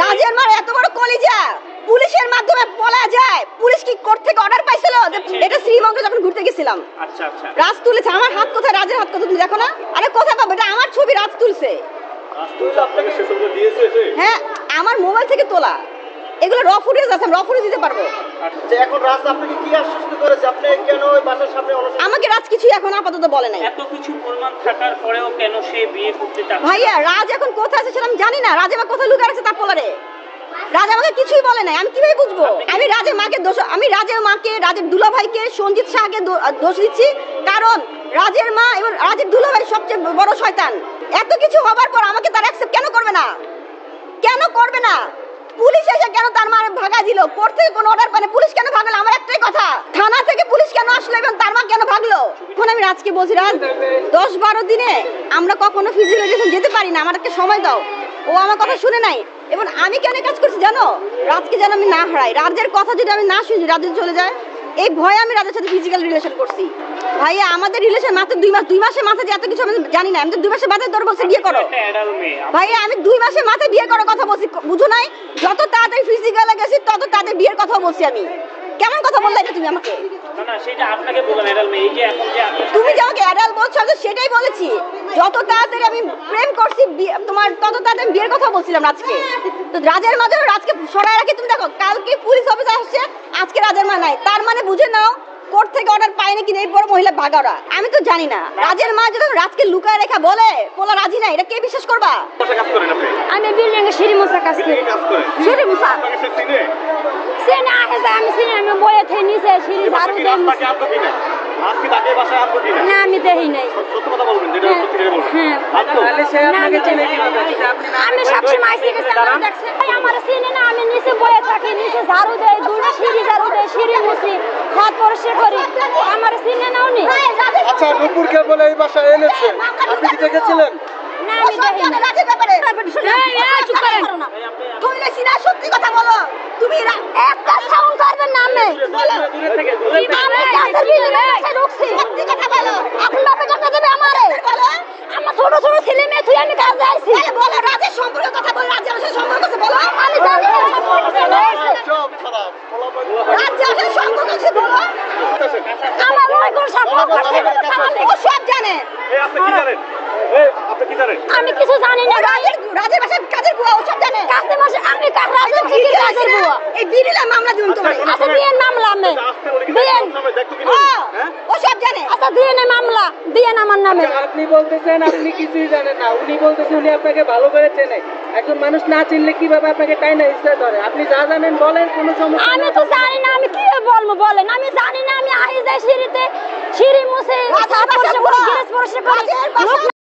রাজের মার এত বড় কলিজা। পুলিশের মাধ্যমে বলা যায় পুলিশ কি কোর্ট থেকে অর্ডার পাইছিল? এটা শ্রীমঙ্গল যখন ঘুরতে গেছিলাম। আচ্ছা আচ্ছা। রাজ তুলেছে। আমার হাত কোথায়? রাজের হাত কোথায়? তুমি দেখো না। আরে কোথায় পাবো এটা আমার ছবি রাজ তুলছে। হ্যাঁ আমার মোবাইল থেকে তোলা। এগুলো র ফুটেজ আছে র ফুটেজ দিতে পারব। এখন রাস্তা আপনাকে কি আশ্বস্ত করেছে? আপনি কেন ওই বাসার সামনে আমাকে রাজ কিছুই এখন আপাতত বলে নাই। এত কিছু প্রমাণ থাকার পরেও কেন সে বিয়ে করতে চাচ্ছে? ভাইয়া রাজ এখন কোথায় আছে সেটা আমি জানি না। রাজ আমার কোথায় লুকিয়ে রাখছে তার পোলারে? রাজ আমাকে কিছুই বলে নাই। আমি কীভাবে বুঝব? আমি রাজের মাকে দোষ আমি রাজের মাকে রাজের দুলা ভাইকে সঞ্জিত শাহকে দোষ দিচ্ছি। কারণ রাজের মা এবং রাজের দুলা ভাই সবচেয়ে বড় শয়তান। এত কিছু হবার পর আমাকে তার অ্যাকসেপ্ট কেন করবে না? কেন করবে না? পুলিশ এসে কেন তার মা ভাগা দিল? কোর্ট থেকে কোনো অর্ডার পানে পুলিশ কেন ভাগলো? আমার একটাই কথা, থানা থেকে পুলিশ কেন আসলো এবং তার মা কেন ভাগলো? এখন আমি রাজকে বলছি, রাজ, দশ বারো দিনে আমরা কখনো ফিজিক্যাল যেতে পারি না। আমাদেরকে সময় দাও। ও আমার কথা শুনে নাই। এবং আমি কেন কাজ করছি জানো? রাজকে যেন আমি না হারাই। রাজের কথা যদি আমি না শুনি রাজ চলে যায়। এই ভয়ে আমি রাজের সাথে ফিজিক্যাল রিলেশন করছি। ভাইয়া আমাদের রিলেশন মাত্র দুই মাস দুই মাসের মাথায় এত কিছু আমি জানি না। আমি তো দুই মাসের মাথায় তোর বলছে বিয়ে করো। একটা অ্যাডাল্ট মেয়ে ভাই আমি দুই মাসের মাথায় বিয়ে করার কথা বলছি বুঝো নাই? যত তাড়াতাড়ি ফিজিক্যালে গেছি তত তাড়াতাড়ি বিয়ের কথা বলছি আমি। কেমন কথা বললে এটা তুমি আমাকে? তুমি যে আমাকে অ্যাডাল বলছো আমি তো সেটাই বলেছি। যত তাড়াতাড়ি আমি প্রেম করছি তোমার তত তাড়াতাড়ি আমি বিয়ের কথা বলছিলাম রাজকে। তো রাজের মাঝে রাজকে সরাই রাখি। তুমি দেখো কালকে পুলিশ অফিসে আসছে আজকে রাজের মা নাই। তার মানে বুঝে নাও কোর্ট থেকে অর্ডার পায় নাকি এই বড় মহিলা ভাগাওরা আমি তো জানি না। রাজের মা যদি রাজকে লুকায় রেখা বলে পোলা রাজি নাই। এটা কে বিশ্বাস করবা? আমি বিল্ডিং এ সিঁড়ি মোছা কাজ করি। সিঁড়ি মুছা। সে না আসে আমি সিঁড়ি আমি বয়ে থেকে নিচে সিঁড়ি ঝাড়ু কিনে আজকে তাকে বাসায় আপনি কিনে না আমি দেখি নাই। সত্য কথা বলবেন যেটা হ্যাঁ, সত্যি করে বলবেন। হ্যাঁ। আপনি না, আমি দেখি নাই। আমি সবসময় আসি গেছি আমার দেখছে। ভাই আমার চিনি না আমি নিচে বয়ে থাকি নিচে ঝাড়ু দেয় দুটো সিঁড়ি ঝাড়ু দেয় সিঁড়ি মুছি। হাত পরিষ্কার করি আমার চিনি না উনি আচ্ছা নুপুরকে বলে এই বাসায় এনেছে। আপনি কি দেখেছিলেন? না। তুমি একটা সাউন্ড করবেন আমি বলো দূরে থেকে দূরে থেকে আমি গাছের ভিতরে এসে ঢুকছি সত্যি কথা বলো এখন বাপে কথা দেবে আমারে বলো আমার ছোট ছোট ছেলে মেয়ে তুই আমি কাজে আইছি তাহলে বলো রাজের সম্পর্কে কথা বলো রাজের সাথে সম্পর্ক আছে বলো আমি জানি না সম্পর্ক চলে এসে। সব খারাপ ফলাফল রাজ্যের সাথে সম্পর্ক আছে বলো আমার ওই কোন সম্পর্ক আছে ও সব জানে। আপনি কি জানেন? আপনি কি জানেন? আমি কিছু জানি না রাজের রাজের বাসায় কাজের বুয়া ও সব জানে। কাছে মাসে আমি কার রাজা কি কাজের বুয়া? এই বিড়িলে মামলা দিন তুমি। আচ্ছা দিয়ে মামলা আমি। সামনে দেখতো কি ও, হ্যাঁ? সব জানে। আচ্ছা দিয়ে মামলা দিয়ে আমার নামে। আপনি বলতেছেন আপনি কিছুই জানেন না। উনি বলতেছেন উনি আপনাকে ভালো করে চেনে। একজন মানুষ না চিনলে কীভাবে আপনাকে তাই না ইচ্ছা ধরে? আপনি যা জানেন বলেন কোনো সমস্যা আমি তো জানি না আমি